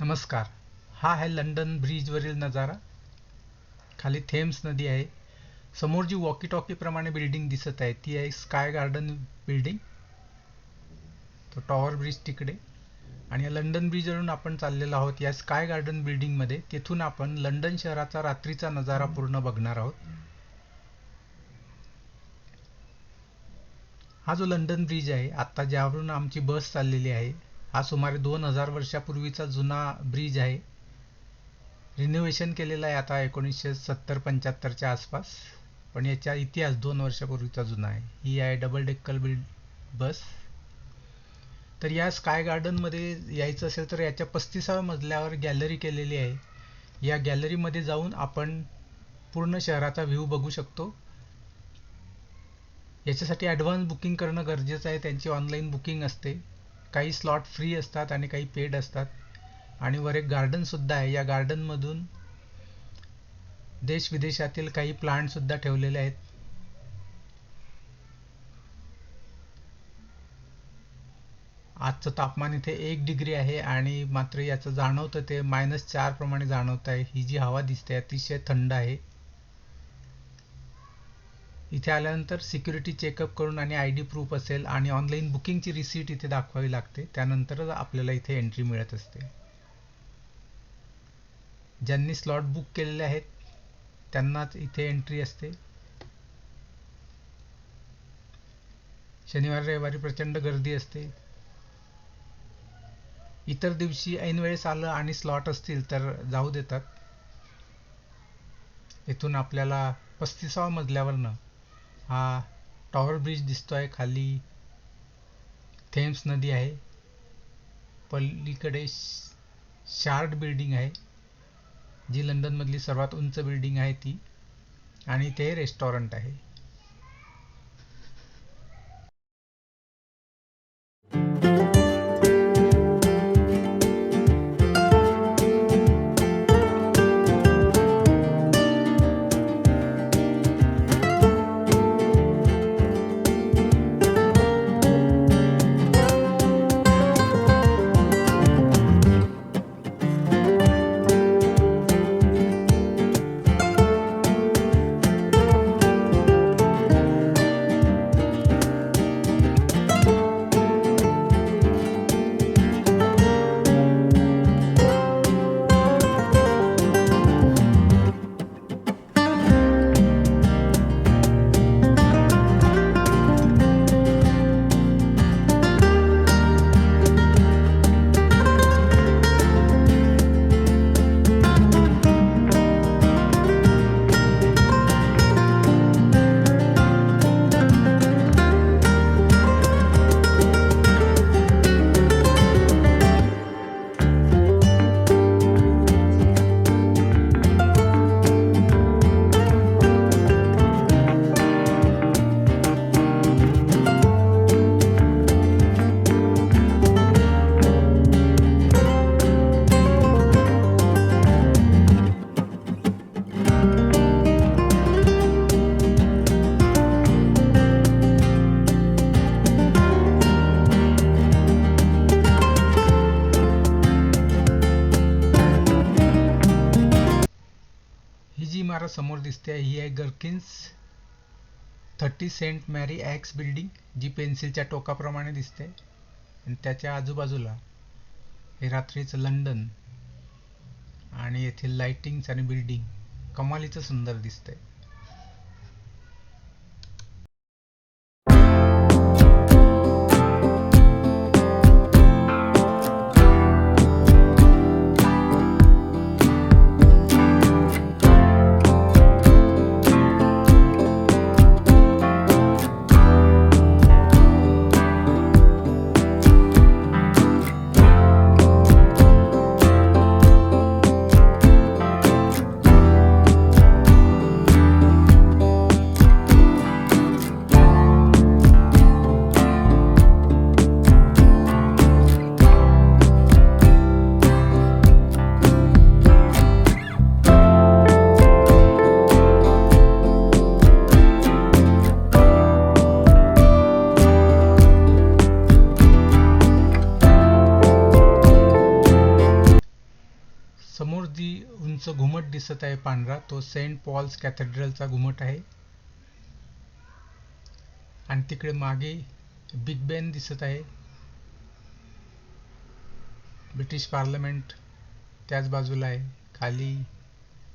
नमस्कार. हा आहे लंडन ब्रिजवरील नजारा. खाली थेम्स नदी आहे. समोर जी वॉकी टॉकीप्रमाणे बिल्डिंग दिसत आहे ती आहे स्काय गार्डन बिल्डिंग तो टॉवर ब्रिज तिकडे. आणि या लंडन ब्रिजवरून आपण चाललेलो आहोत या स्काय गार्डन बिल्डिंगमध्ये तिथून आपण लंडन शहराचा रात्रीचा नजारा पूर्ण बघणार आहोत. हा जो लंडन ब्रिज आहे आत्ता ज्यावरून आमची बस चाललेली आहे हा सुमारे दोन हजार वर्षापूर्वीचा जुना ब्रिज आहे. रिनोव्हेशन केलेलं आहे आता एकोणीसशे सत्तर पंच्याहत्तरच्या आसपास. पण याचा इतिहास दोन वर्षापूर्वीचा जुना आहे. ही आहे डबल डेक्कल बिल्ड बस तर या स्काय गार्डनमध्ये यायचं असेल तर याच्या पस्तीसाव्या मजल्यावर गॅलरी केलेली आहे. या गॅलरीमध्ये जाऊन आपण पूर्ण शहराचा व्ह्यू बघू शकतो. याच्यासाठी ॲडव्हान्स बुकिंग करणं गरजेचं आहे. त्यांची ऑनलाईन बुकिंग असते. काही स्लॉट फ्री असतात आणि काही पेड असतात. आणि वर एक गार्डनसुद्धा आहे. या गार्डनमधून देश विदेशातील काही प्लांटसुद्धा ठेवलेले आहेत. आजचं तापमान इथे एक डिग्री आहे आणि मात्र याचं जाणवतं ते मायनस चार प्रमाणे जाणवत आहे. ही जी हवा दिसते अतिशय थंड आहे. इथे आल्यानंतर सिक्युरिटी चेकअप करून आणि आय डी प्रूफ असेल आणि ऑनलाईन बुकिंगची रिसीट इथे दाखवावी लागते. त्यानंतरच आपल्याला इथे एंट्री मिळत असते. ज्यांनी स्लॉट बुक केलेले आहेत त्यांनाच इथे एंट्री असते. शनिवार रविवारी प्रचंड गर्दी असते. इतर दिवशी ऐन वेळेस आलं आणि स्लॉट असतील तर जाऊ देतात. इथून आपल्याला पस्तीसावा मजल्यावरनं हा टॉवर ब्रिज दिसतोय खाली. थेम्स नदी आहे. पलीकडे शार्ड बिल्डिंग आहे जी लंडनमधली सर्वात उंच बिल्डिंग आहे ती. आणि ते रेस्टॉरंट आहे. समोर दिसते ही आहे Gherkins thirty Saint Mary Axe building जी पेन्सिलच्या टोकाप्रमाणे दिसते. आणि त्याच्या आजूबाजूला हे रात्रीचं लंडन आणि येथील लाईटिंग्स आणि बिल्डिंग कमालीचं सुंदर दिसतंय. समोर जी उंच घुमट दिसत आहे पांढरा तो सेंट पॉल्स कॅथेड्रलचा घुमट आहे. आणि तिकडे मागे बिग बेन दिसत आहे. ब्रिटिश पार्लमेंट त्याच बाजूला आहे. खाली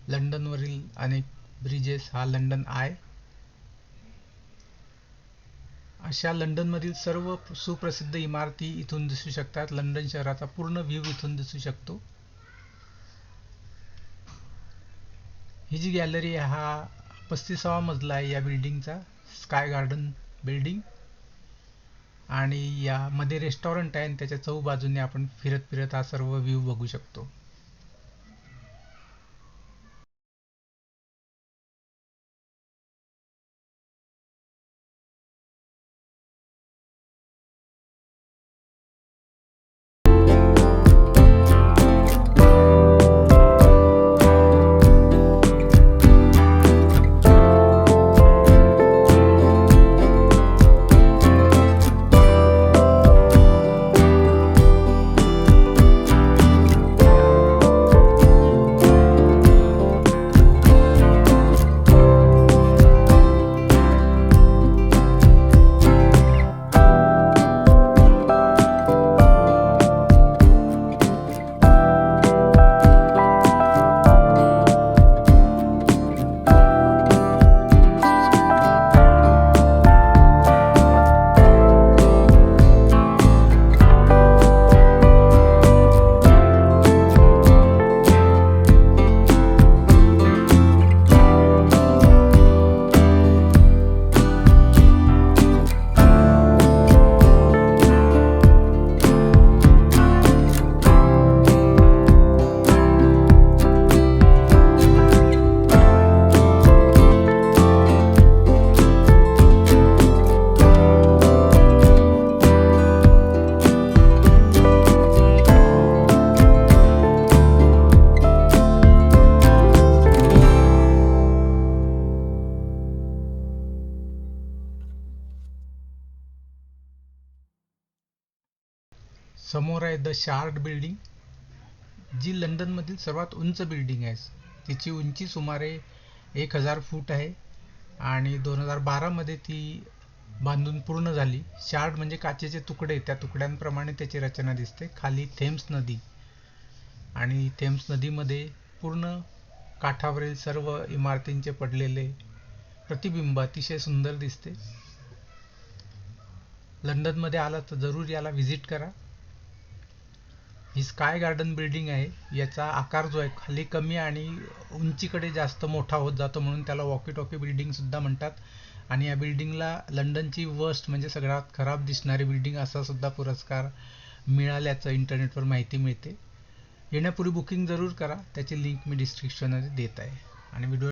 लंडनवरील अनेक ब्रिजेस हा लंडन आय. अशा लंडनमधील सर्व सुप्रसिद्ध इमारती इथून दिसू शकतात. लंडन शहराचा पूर्ण व्ह्यू इथून दिसू शकतो. ही जी गॅलरी आहे हा पस्तीसावा मजला आहे या बिल्डिंगचा स्काय गार्डन बिल्डिंग आणि यामध्ये रेस्टॉरंट आहे आणि त्याच्या चौ बाजूने आपण फिरत फिरत हा सर्व व्ह्यू बघू शकतो. समोर आहे द शार्ड बिल्डिंग जी लंडनमधील सर्वात उंच बिल्डिंग आहे. तिची उंची सुमारे एक हजार फूट आहे आणि दोन हजार बारामध्ये ती बांधून पूर्ण झाली. शार्ड म्हणजे काचेचे तुकडे त्या तुकड्यांप्रमाणे त्याची रचना दिसते. खाली थेम्स नदी आणि थेम्स नदीमध्ये पूर्ण काठावरील सर्व इमारतींचे पडलेले प्रतिबिंब अतिशय सुंदर दिसते. लंडनमध्ये आला तर जरूर याला व्हिजिट करा. ही स्काय गार्डन बिल्डिंग आहे. याचा आकार जो आहे खाली कमी आणि उंचीकडे जास्त मोठा होत जातो म्हणून त्याला वॉकी टॉकी बिल्डिंगसुद्धा म्हणतात. आणि या बिल्डिंगला लंडनची वर्स्ट म्हणजे सगळ्यात खराब दिसणारी बिल्डिंग असा सुद्धा पुरस्कार मिळाल्याचं इंटरनेटवर माहिती मिळते. येण्यापूर्वी बुकिंग जरूर करा. त्याची लिंक मी डिस्क्रिप्शनमध्ये देत आहे. आणि व्हिडिओ